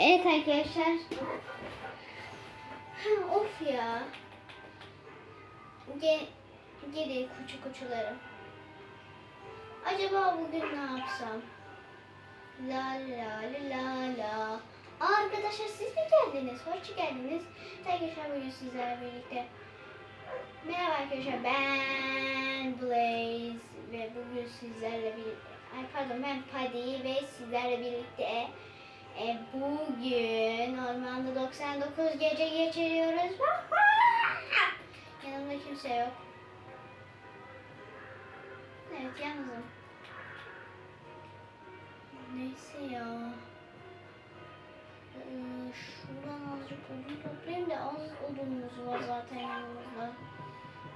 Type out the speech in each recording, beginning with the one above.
Evet arkadaşlar. Of ya. Ge geri kuçu kuçularım. Acaba bugün ne yapsam? La la la la. Aa, arkadaşlar siz mi geldiniz? Hoş geldiniz. Arkadaşlar bugün sizlerle birlikte. Merhaba arkadaşlar ben Blaze ve bugün sizlerle birlikte. Ay pardon ben Paddy ve sizlerle birlikte e, bugün ormanda 99 gece geçiriyoruz. Yanımda kimse yok. Evet yalnızım. Neyse ya. Ee, şuradan azıcık odun toplayayım da az odunumuz var zaten yanımızda.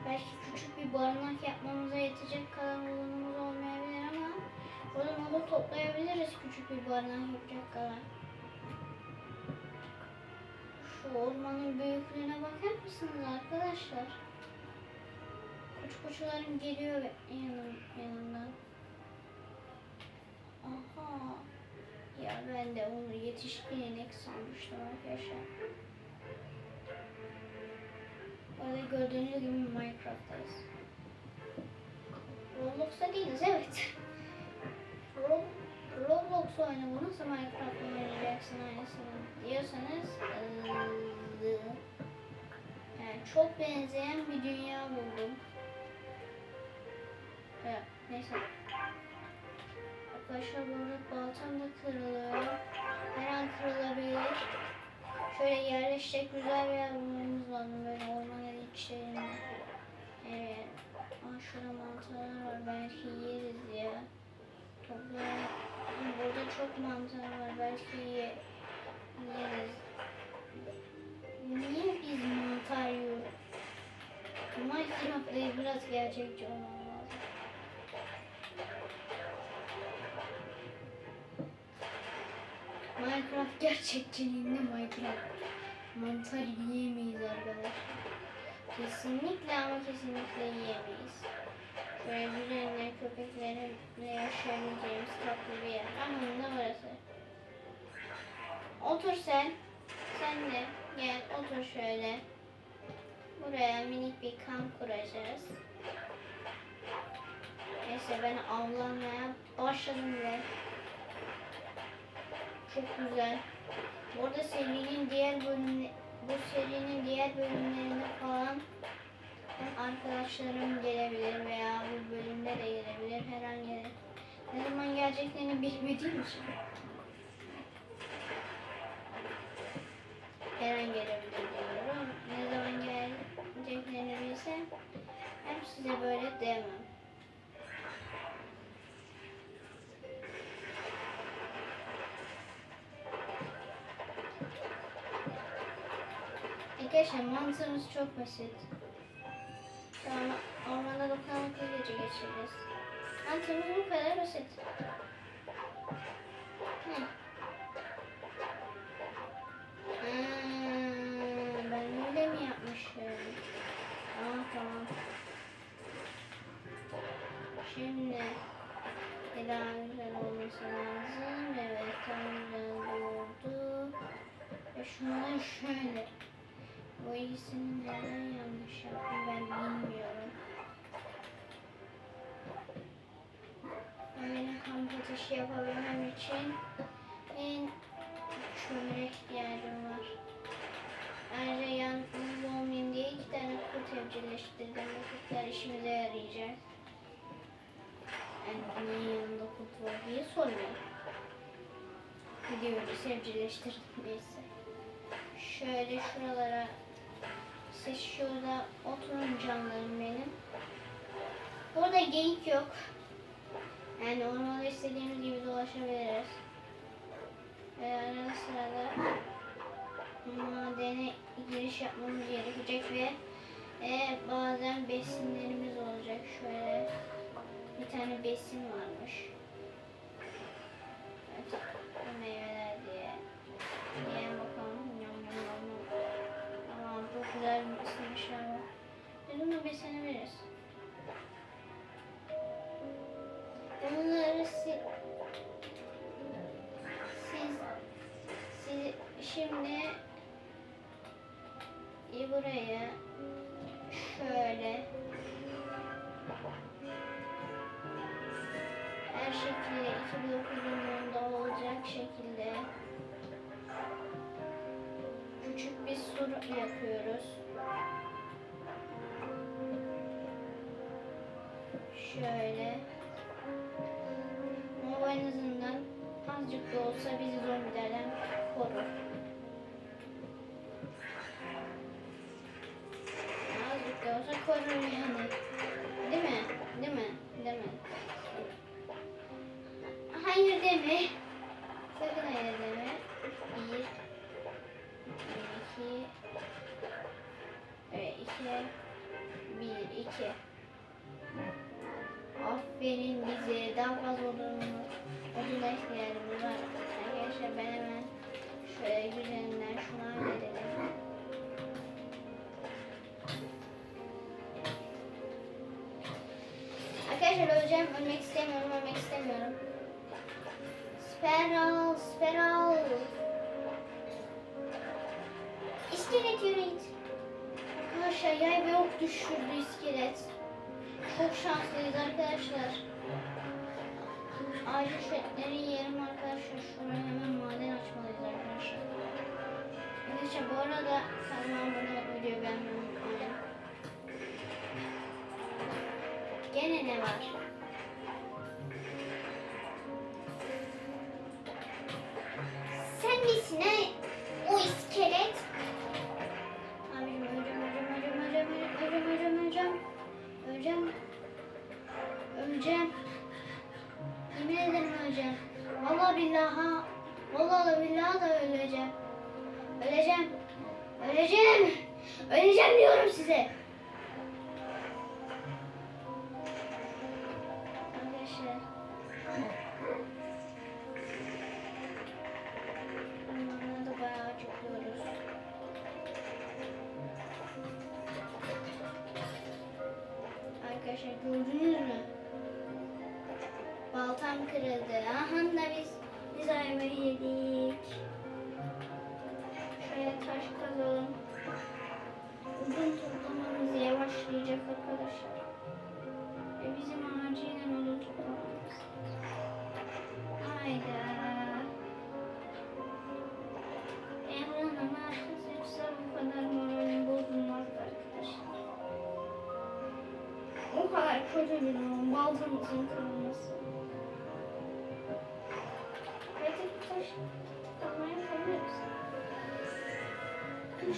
Belki küçük bir barınak yapmamıza yetecek kadar odunumuz olmayabilir ama toplayabiliriz küçük bir barınak yapacak kadar. Şu ormanın büyüklüğüne bakar mısınız arkadaşlar? Kuş kuşlarım geliyor yanım, yanımdan. Aha. Ya ben de onu yetişkin inek sanmıştım arkadaşlar. Orada gördüğünüz gibi Minecraft'tayız. Roblox'ta değiliz evet. Rob Roblox oynadı nasıl Minecraft oynayacaksın aynısını diyorsanız yani çok benzeyen bir dünya buldum. Evet, neyse. Arkadaşlar burada baltam da kırılıyor. Her an kırılabilir. Şöyle yerleşecek güzel bir yer bulmamız lazım böyle ormanın içlerinde. Evet. Aa, şurada mantarlar var belki yeriz ya. Toplayalım. Burada çok mantar var belki ye yeriz. Niye biz mantar yiyoruz? Minecraft'ta biraz gerçekçi olmam lazım. Minecraft gerçekçiliğinde Minecraft. Mantar yiyemeyiz arkadaşlar. Kesinlikle ama kesinlikle yiyemeyiz. Böyle güzel köpeklerimle yaşayabileceğimiz tatlı bir yer. Ne burası? Otur sen. Sen de gel otur şöyle. Buraya minik bir kamp kuracağız. Neyse ben avlanmaya başladım bile. Çok güzel. Burada serinin diğer bölümü bu serinin diğer bölümlerinde falan arkadaşlarım gelebilir veya bu bölümde de gelebilir. Her an gelir. Ne zaman geleceklerini bilmediğim için. Her an gelebilir diyorum. Ne zaman geleceklerini bilsem hem size böyle demem. Arkadaşlar mantığımız çok basit. Sonra ormanda dokunmakla gece geçireceğiz. Mantığımız bu kadar basit. Hmm, ben öyle mi yapmışım? Tamam tamam. Şimdi bir daha güzel olması lazım. Evet tam güzel oldu. Ve şunları şöyle. Bu ikisini neden yanlış yaptım ben bilmiyorum. Kamp ateşi yapabilmem için en kömüre ihtiyacım var. Ayrıca yalnız olmayayım diye iki tane kurt evcilleştirdim. Bu kurtlar işimize yarayacak. Yani niye yanında kurt var diye sormayın. Gidiyoruz evcilleştirdim neyse. Şöyle şuralara siz şurada oturun canlarım benim. Burada geyik yok. Yani ormanda istediğimiz gibi dolaşabiliriz. Ve arada sırada madene giriş yapmamız gerekecek ve e, bazen besinlerimiz olacak. Şöyle bir tane besin varmış. Buraya şöyle her şekilde iki blok uzunluğunda olacak şekilde küçük bir sur yapıyoruz. Şöyle. Azından azıcık da olsa bizi zombilerden korur. Deme. Sakın hayır deme. Bir. iki. Ve iki. Bir, iki. Aferin bize. Daha fazla odun, oduna ihtiyacımız var. Arkadaşlar ben hemen şöyle güzelinden şunu halledelim. Arkadaşlar öleceğim. Ölmek istemiyorum. Speral, Speral. İskelet yürüyün. Arkadaşlar yay ve ok düşürdü iskelet. Çok şanslıyız arkadaşlar. Acil şu etleri yiyelim arkadaşlar. Şuraya hemen maden açmalıyız arkadaşlar. Arkadaşlar bu arada kanalıma abone video beğenmeyi unutmayın. Gene ne var?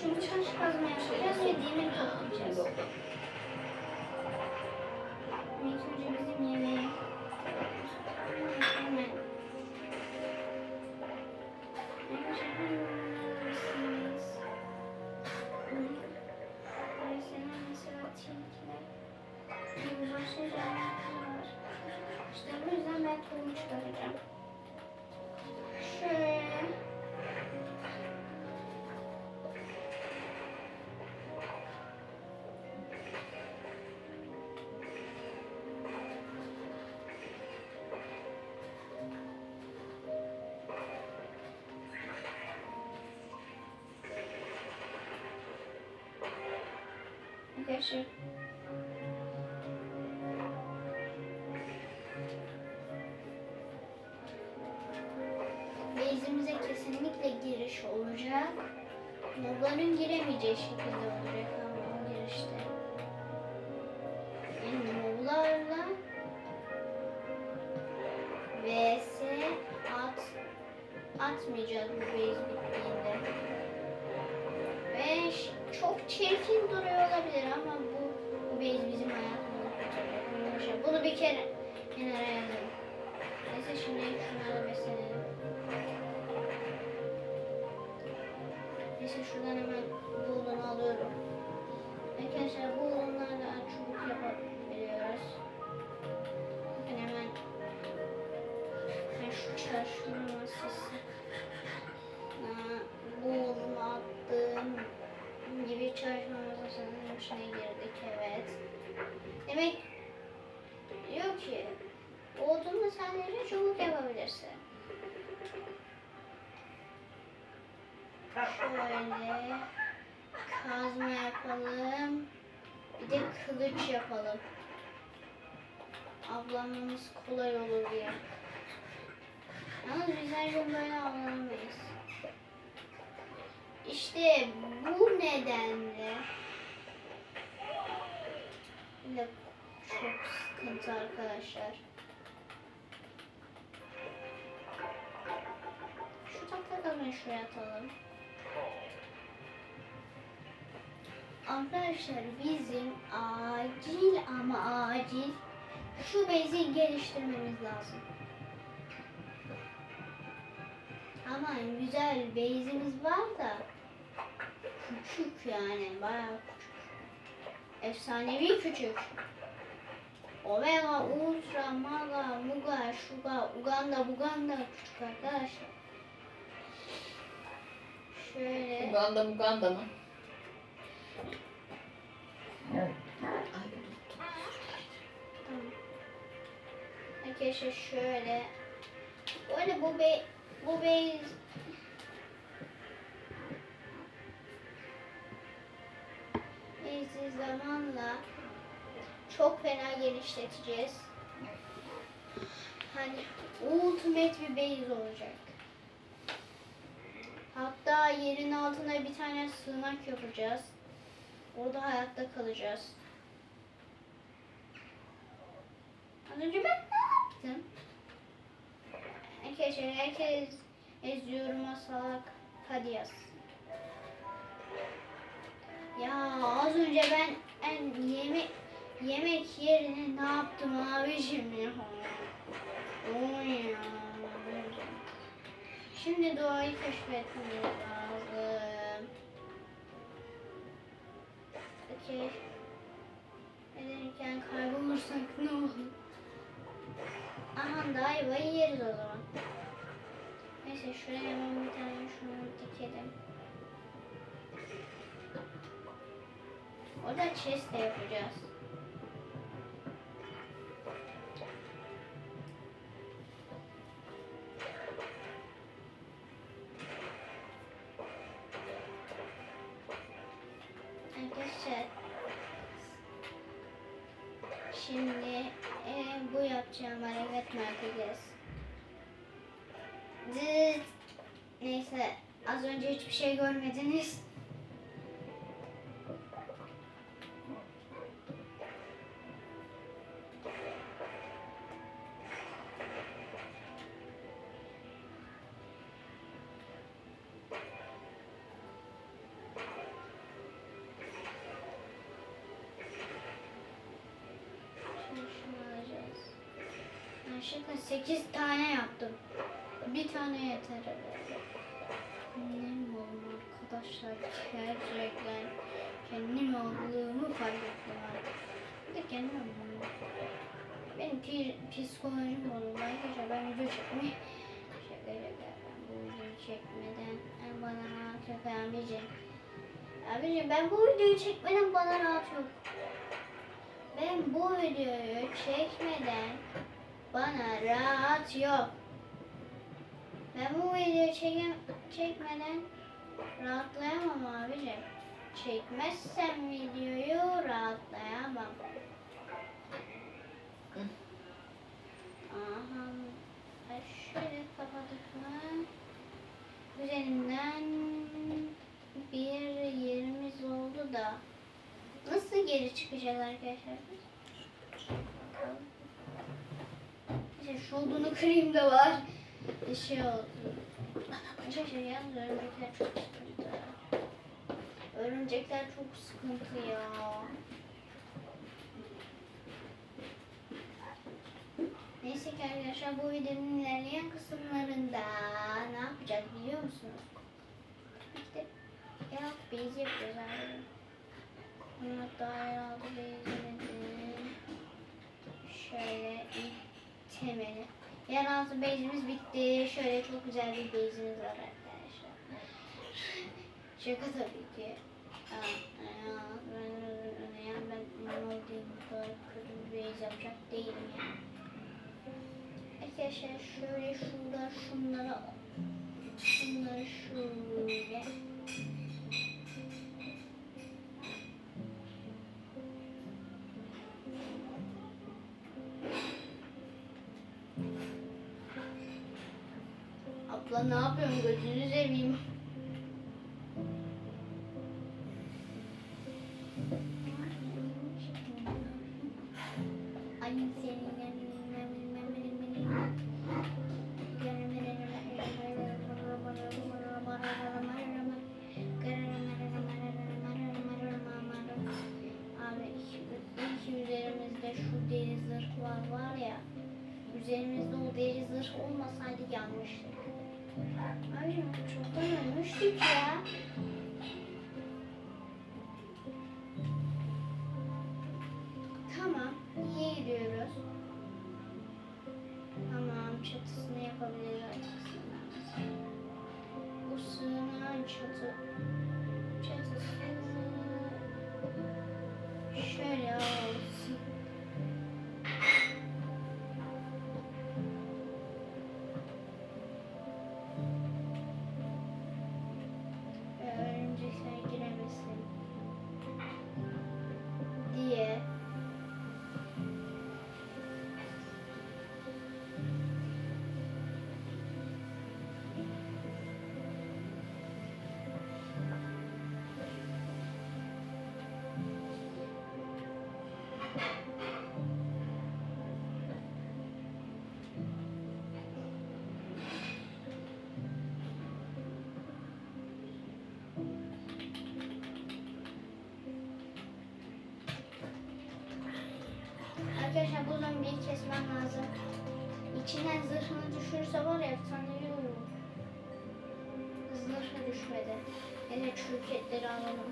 Şimdi taş kazma yapacağız ve demir toplayacağız. İlk önce bizim yemeği. Hemen. Var. İşte bu yüzden ben tohum çıkaracağım. Arkadaşlar Base'imize kesinlikle giriş olacak. Mobların giremeyeceği şekilde olacak ama girişte. Yani moblarla vs at atmayacağız bu base bittiğinde. Ve çok çirkin olabilir ama bu, bu base bizim. Arkadaşlar Bunu bir kere kenara yazalım. Neyse şimdi şunlarla beslenelim. Neyse şuradan hemen buğulunu alıyorum. Arkadaşlar buğulunlarla çubuk yapabiliyoruz. Bakın hemen ben şu çarşının masası gibi çarşının masasının içine girdik evet. Demek diyor ki Odunla sadece çubuk yapabilirsin. Şöyle kazma yapalım. Bir de kılıç yapalım. Avlanmamız kolay olur diye. Yalnız biz her gün böyle avlanamayız. İşte bu nedenle de çok sıkıntı arkadaşlar. Şu kazmayı şuraya atalım. Arkadaşlar bizim acil ama acil şu bezi geliştirmemiz lazım. Ama güzel bezimiz var da küçük yani bayağı küçük. Efsanevi küçük. Omega, Ultra, Maga, Muga, Şuga, Uganda, Buganda küçük arkadaşlar. Şöyle. Uganda Muganda mı? Tamam. Arkadaşlar şöyle. Böyle bu be bu bey Beyzi zamanla çok fena genişleteceğiz. Hani ultimate bir base olacak. Hatta yerin altına bir tane sığınak yapacağız. Orada hayatta kalacağız. Az önce ben ne yaptım? Arkadaşlar herkes eziyoruma salak hadi yaz. Ya az önce ben en yemek yemek yerine ne yaptım abicim ya? Oy ya. Şimdi doğayı keşfetmemiz lazım. Okey. Ederken kaybolursak ne olur? Aha da ayvayı yeriz o zaman. Neyse şuraya hemen bir tane şunu dikelim. Orada chest de yapacağız. Yanlışlıkla 8 tane yaptım. Bir tane yeter. Ne oldu arkadaşlar gerçekten kendim olduğumu fark ettim artık. De kendim olduğumu. Benim psikolojim bozuldu arkadaşlar ben video çekmeyi şaka şaka ben bu videoyu çekmeden en bana rahat yok abicim. Abicim ben bu videoyu çekmeden bana rahat yok. Ben bu videoyu çekmeden bana rahat yok. Ben bu videoyu çekem çekmeden rahatlayamam abicim. Çekmezsem videoyu rahatlayamam. Aha. Şöyle kapadık mı? Üzerinden bir yerimiz oldu da nasıl geri çıkacağız arkadaşlar? Bakalım. Şu odunu kırayım da var. Şey oldu. Arkadaşlar yalnız örümcekler çok sıkıntı. Örümcekler çok sıkıntı ya. Neyse ki arkadaşlar bu videonun ilerleyen kısımlarında ne yapacağız biliyor musunuz? İşte yeraltı bezi yapacağız abi. Hatta yeraltı bezimizin şöyle ilk temeli. Yeraltı bezimiz bitti. Şöyle çok güzel bir bezimiz var arkadaşlar. Şaka tabii ki. Ben- Yani ben olduğum kadar kötü bir bez yapacak değilim yani. Arkadaşlar şöyle şurada şunları şunları şöyle Abla ne yapıyorsun gözünü seveyim. Tamam, iyi gidiyoruz. Tamam, çatısını yapabiliriz artık. Bu sığınağın çatı, çatısı şöyle Arkadaşlar bu zombiyi kesmem lazım. İçinden zırhını düşürürse var ya olur. Zırhı düşmedi. Yine çürük etleri alalım.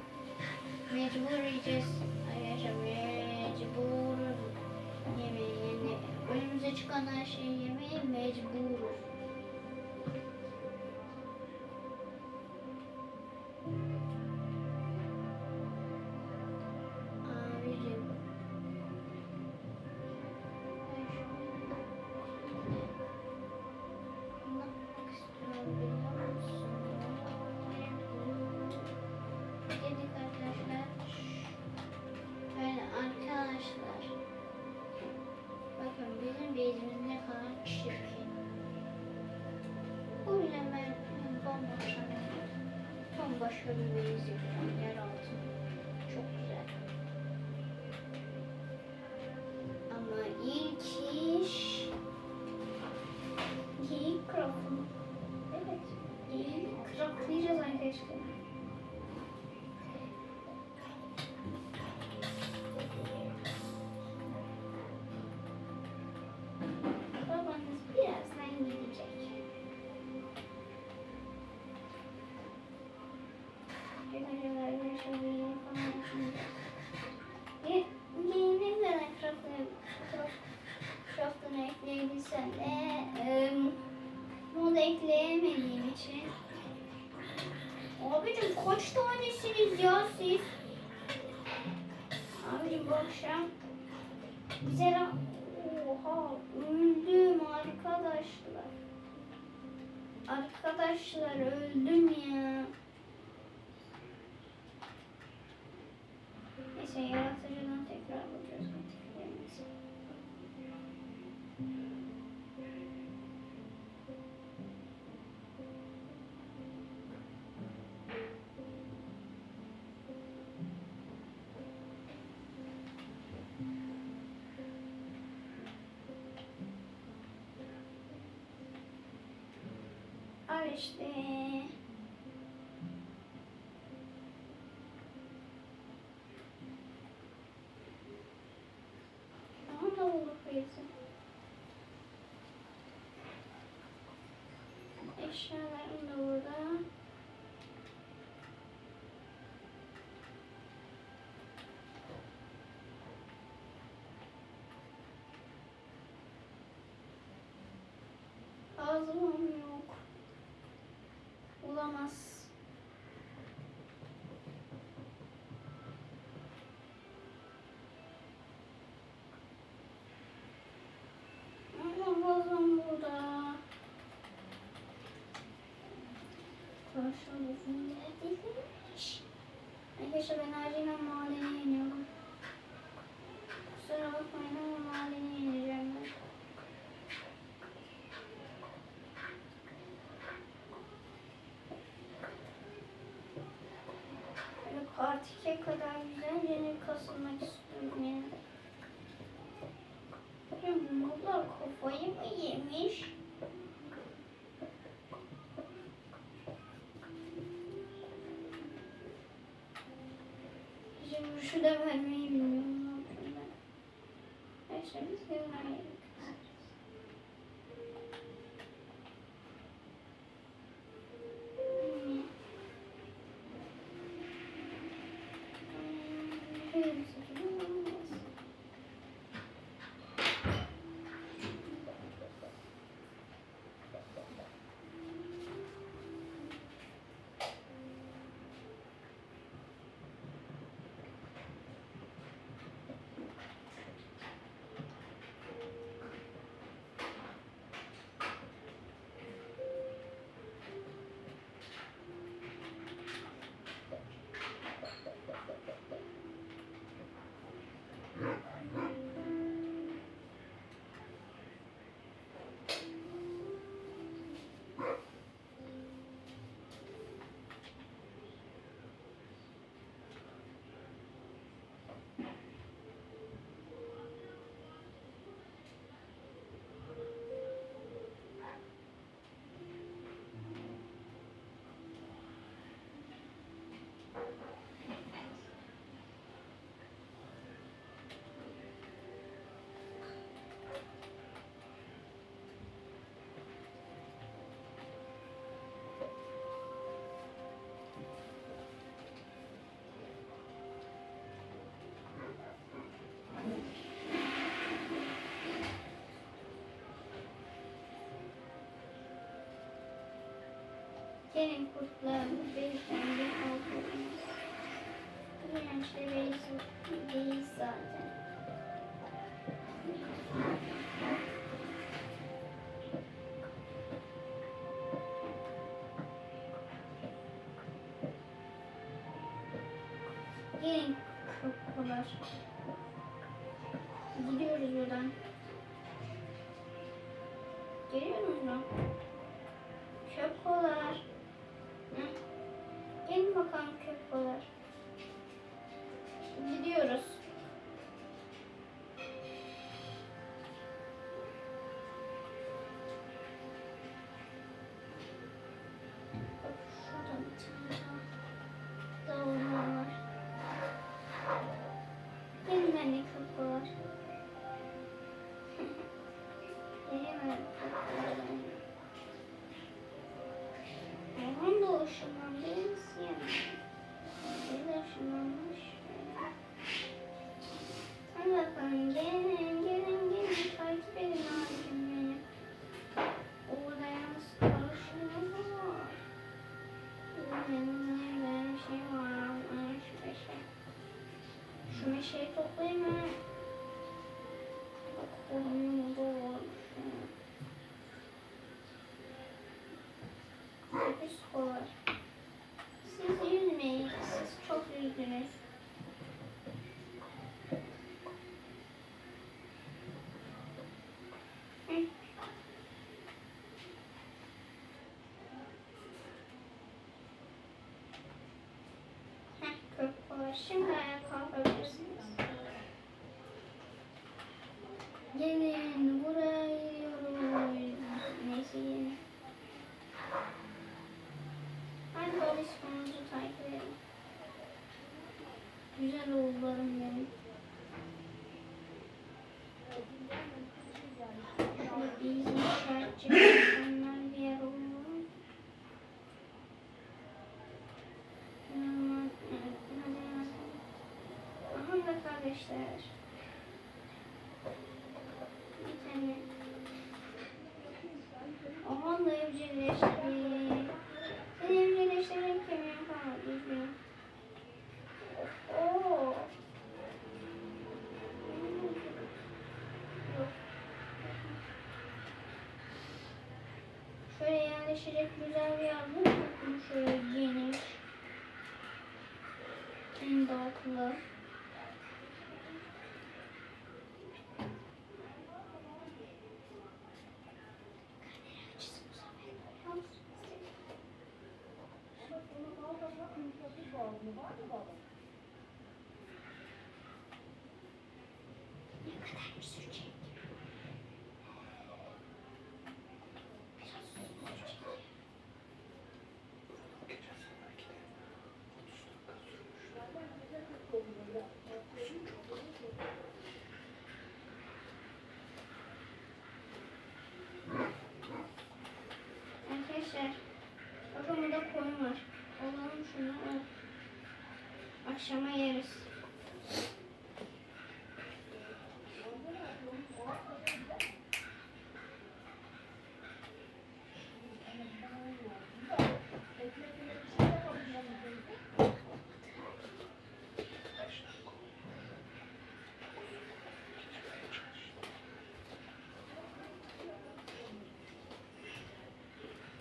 Mecbur yiyeceğiz. Arkadaşlar mecbur yemeği yani önümüze çıkan her şeyi yemeye mecburuz. Bambaşka bir yapacağım yer altı. Arkadaşlar öldüm ya. İşte. Tamam da olur kıyısı. Eşyalarım da burada. Ağzımım yok. Akşam izin neredeymiş? Arkadaşlar ben acilen mahallene iniyorum. Kusura bakmayın ama mahallene ineceğim ben. Artık kadar güzel yeni kasılmak istiyorum. Şu da vermeyi bilmiyorum. Neyse biz yine Gelin kurtlarımız beyefendi olduğumuz. Dirençte beyefendi değil zaten. Gelin kurtlar. Gidiyoruz buradan. Geliyor musun? Şimdi ayağa kalkabilirsiniz. Gelin buraya yiyoruz. Neyse yiyelim. Hadi böyle sonucu takip edelim. Güzel oğullarım benim. şirek güzel bir yavru kokmuş şöyle geniş. En dağıklı. Ne kadar güzel. Var. Alalım şunu. Akşama yeriz.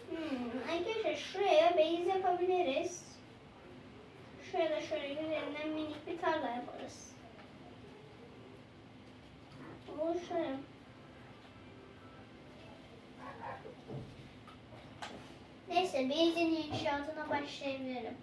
Hmm, arkadaşlar şuraya beyaz yapabiliriz. Şuraya da şöyle üzerinden minik bir tarla yaparız. Olur şöyle. Neyse beyazın inşaatına başlayabilirim.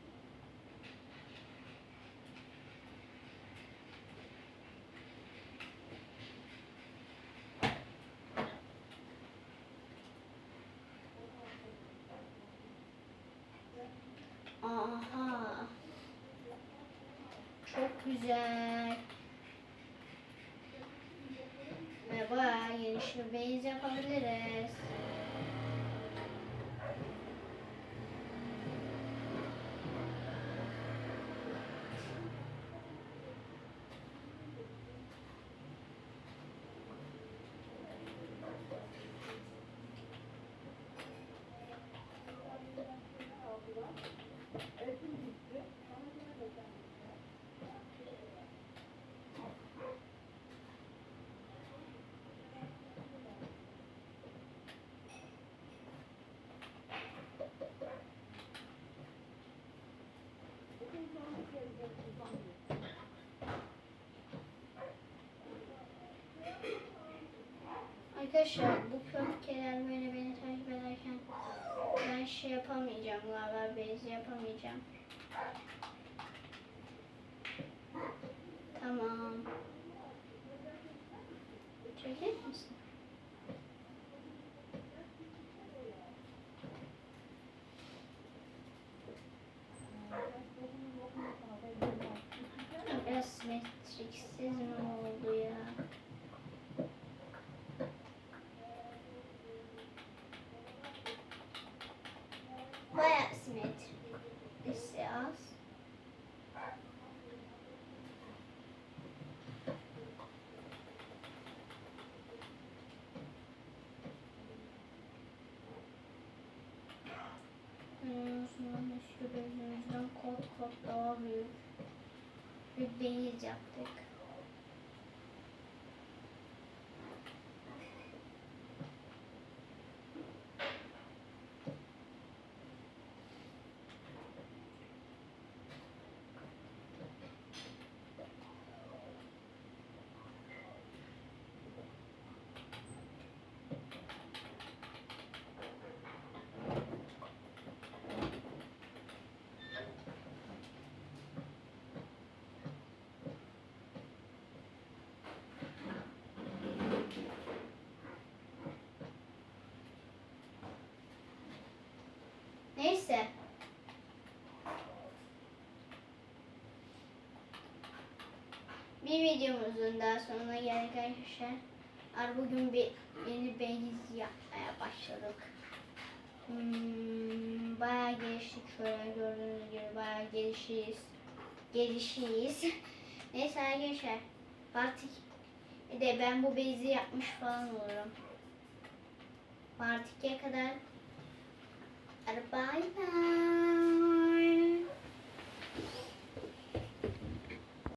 Aha. Çok güzel. Ve bayağı geniş bir base yapabiliriz. Arkadaşlar bu köpkeler böyle beni takip ederken ben şey yapamayacağım galiba base yapamayacağım. Tamam. Çeker misin? Simetriksiz mi oldu ya? Bayağı simetrisi az. Üstü yüzünden kot kot daha büyük bir beyaz yaptık. Neyse. Bir videomuzun daha sonuna geldik arkadaşlar. Ar bugün bir yeni beyiz yapmaya başladık. Hmm, bayağı geliştik şöyle gördüğünüz gibi bayağı gelişiyiz. Gelişiyiz. Neyse arkadaşlar. Artık bir de ben bu bezi yapmış falan olurum. Part 2'ye kadar bay bay.